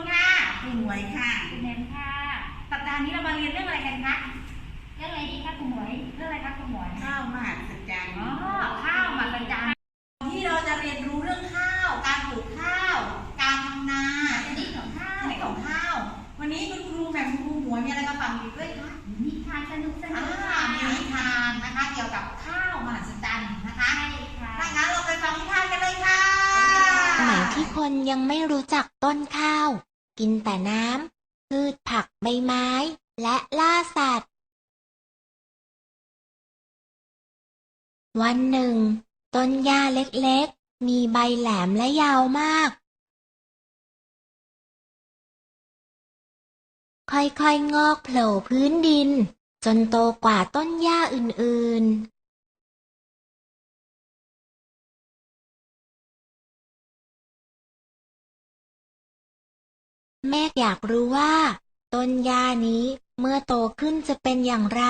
นค่ะคุณหมวยค่ะ คุณแนนค่ะ สัปดาห์นี้เรามาเรียนเรื่องอะไรกันคะ เรื่องอะไรดีคะคุณหมวย เรื่องอะไรคะคุณหมวย ข้าวมหัศจรรย์อ๋อ ข้าวมาประจานที่เราจะเรียนรู้เรื่องข้าว การปลูกข้าว การทำนาชนิดของข้าวชนิดของข้าว วันนี้คุณครูแหม่มคุณครูหมวยมีอะไรมาฝากเด็กด้วยคะนิทานสนุกสนุอ่ากค่ะมีนิทานนะคะ เกี่ยวกับข้าวมหัศจรรย์นะคะ ใช่ค่ะถ้างั้นเราไปฟังนิทานกันเลยค่ะ สมัยที่คนยังไม่รู้จักต้นข้าว กินแต่น้ำ พืชผักใบไม้ และล่าสัตว์ วันหนึ่ง ต้นหญ้าเล็กๆ มีใบแหลมและยาวมาก ค่อยๆ งอกโผล่พื้นดิน จนโตกว่าต้นหญ้าอื่นๆ แม่อยากรู้ว่า ต้นหญ้านี้เมื่อโตขึ้นจะเป็นอย่างไร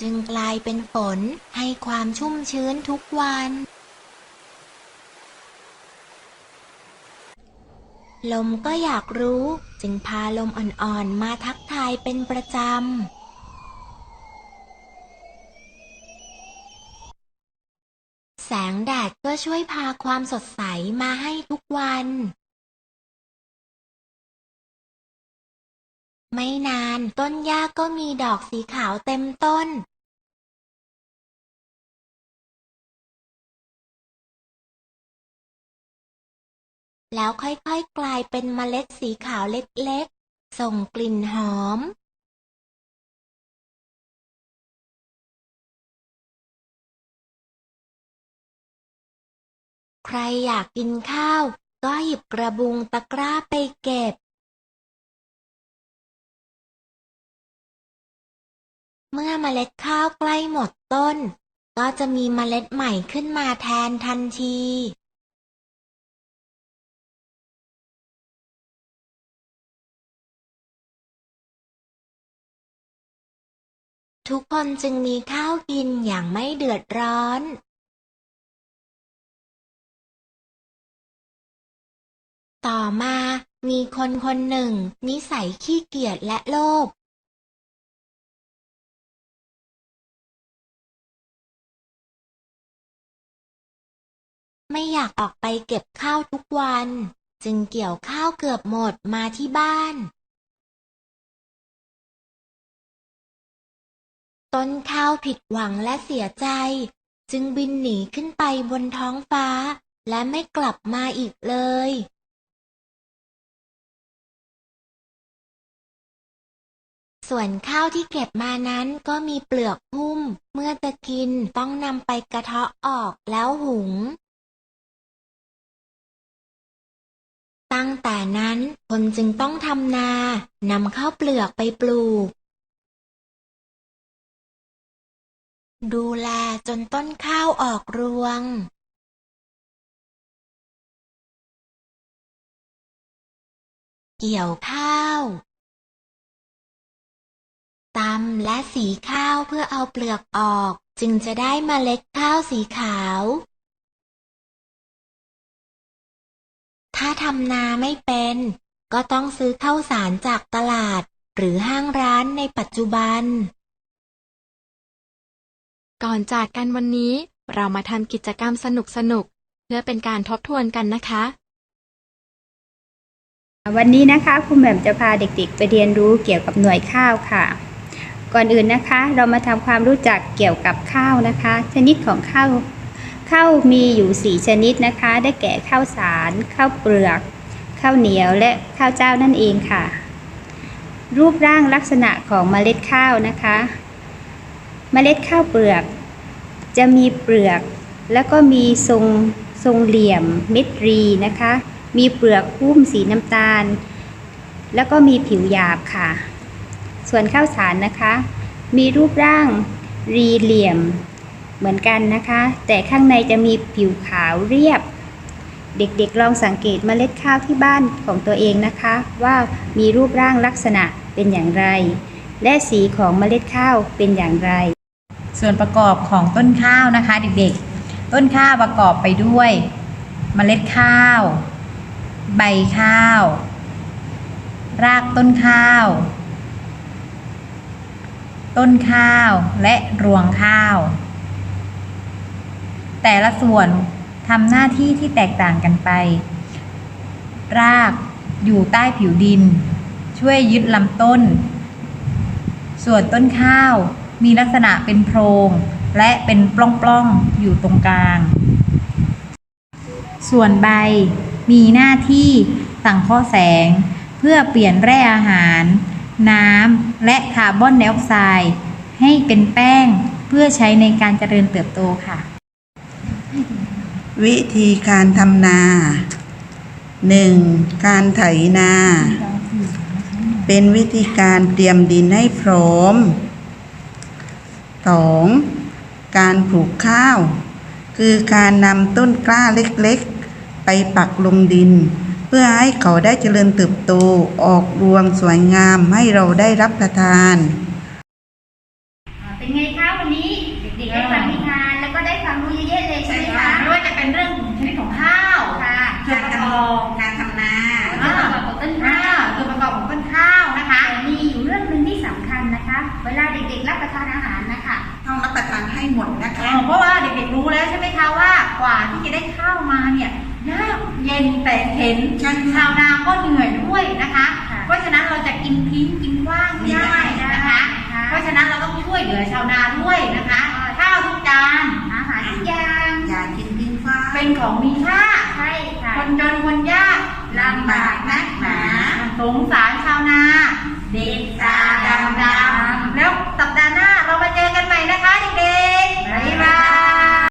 จึงกลายเป็นฝนให้ความชุ่มชื้นทุกวัน ลมก็อยากรู้จึงพาลมอ่อนๆมาทักทายเป็นประจำ สงแดดก็ช่วยพาความสดใสมาให้ทุกวัน ไม่นานต้นหญ้าก็มีดอกสีขาวเต็มต้น แล้วค่อยๆกลายเป็นเมล็ดสีขาวเล็กๆ ส่งกลิ่นหอม ใครอยากกินข้าว ก็หยิบกระบุงตะกร้าไปเก็บ เมื่อเมล็ดข้าวใกล้หมดต้น ก็จะมีเมล็ดใหม่ขึ้นมาแทนทันที ทุกคนจึงมีข้าวกินอย่างไม่เดือดร้อน ต่อมา มีคนคนหนึ่ง นิสัยขี้เกียจและโลภ ไม่อยากออกไปเก็บข้าวทุกวัน จึงเกี่ยวข้าวเกือบหมดมาที่บ้าน ต้นข้าวผิดหวังและเสียใจ จึงบินหนีขึ้นไปบนท้องฟ้า และไม่กลับมาอีกเลย ส่วนข้าวที่เก็บมานั้นก็มีเปลือกหุ้ม เมื่อจะกินต้องนำไปกระเทาะออกแล้วหุง ตั้งแต่นั้นคนจึงต้องทำนานำข้าวเปลือกไปปลูก ดูแลจนต้นข้าวออกรวงเกี่ยวข้าวำและสีข้าวเพื่อเอาเปลือกออก จึงจะได้เมล็ดข้าวสีขาว ถ้าทำนาไม่เป็น ก็ต้องซื้อข้าวสารจากตลาด หรือห้างร้านในปัจจุบัน ก่อนจากกันวันนี้ เรามาทำกิจกรรมสนุกๆเพื่อเป็นการทบทวนกันนะคะวันนี้นะคะคุณแหม่มจะพาเด็กๆ ไปเรียนรู้เกี่ยวกับหน่วยข้าวค่ะ ก่อนอื่นนะคะ เรามาทำความรู้จักเกี่ยวกับข้าวนะคะ ชนิดของข้าวข้าวมีอยู่ 4 ชนิดนะคะ ได้แก่ข้าวสาร ข้าวเปลือก ข้าวเหนียวและข้าวเจ้านั่นเองค่ะ รูปร่างลักษณะของเมล็ดข้าวนะคะเมล็ดข้าวเปลือก จะมีเปลือก แล้วก็มีทรงทรงเหลี่ยมเม็ดรีนะคะ มีเปลือกหุ้มสีน้ำตาล แล้วก็มีผิวหยาบค่ะ ส่วนข้าวสารนะคะ มีรูปร่างรีเหลี่ยมเหมือนกันนะคะ แต่ข้างในจะมีผิวขาวเรียบ เด็กๆลองสังเกตเมล็ดข้าวที่บ้านของตัวเองนะคะ ว่ามีรูปร่างลักษณะเป็นอย่างไร และสีของเมล็ดข้าวเป็นอย่างไร ส่วนประกอบของต้นข้าวนะคะ เด็กๆ ต้นข้าวประกอบไปด้วย เมล็ดข้าว ใบข้าว รากต้นข้าว ต้นข้าวและรวงข้าว แต่ละส่วนทำหน้าที่ที่แตกต่างกันไป รากอยู่ใต้ผิวดิน ช่วยยึดลำต้น ส่วนต้นข้าวมีลักษณะเป็นโพรง และเป็นปล้องๆอยู่ตรงกลาง ส่วนใบมีหน้าที่สังเคราะห์แสง เพื่อเปลี่ยนแร่อาหาร น้ำ และคาร์บอนไดออกไซด์ให้เป็นแป้งเพื่อใช้ในการเจริญเติบโตค่ะ วิธีการทำนา 1. การไถนา เป็นวิธีการเตรียมดินให้พร้อม 2. การปลูกข้าว คือการนำต้นกล้าเล็กๆ ไปปักลงดิน พื่อให้เขาได้เจริญเติบโตออกรวงสวยงามให้เราได้รับประทานอ่าเป็นไงคะวันนี้เด็กๆได้ฟังนิทานแล้วก็ได้ความรู้เยอะแยะเลยใช่ไหมคะไม่ว่าจะเป็นเรื่องชนิดของข้าวค่ะส่วนประกอบการทำนาส่วนประกอบของต้นอ่าข้าวส่วนประกอบของต้นข้าวนะคะแต่มีอยู่เรื่องหนึ่งที่สำคัญนะคะ เวลาเด็กๆรับประทานอาหารนะคะต้องรับประทานให้หมดนะคะอ๋อเพราะว่าเด็กๆรู้แล้วใช่ไหมคะว่ากว่าที่จะได้ข้าวมาเนี่ย หน้าเย็นแต่เห็นชาวนาก็เหนื่อยด้วยนะคะ เพราะฉะนั้นเราจะกินพิ้งกินว่างไม่ได้นะคะ เพราะฉะนั้นเราต้องช่วยเหลือชาวนาด้วยนะคะข้าวทุกจานอาหารทุกอย่างอย่ากินพิ้งกว้าเป็นของมีค่าใช่ค่ะคนจนคนยากลำบากนักหนาสงสารชาวนา เด็กตาดำดำแล้วสัปดาห์หน้า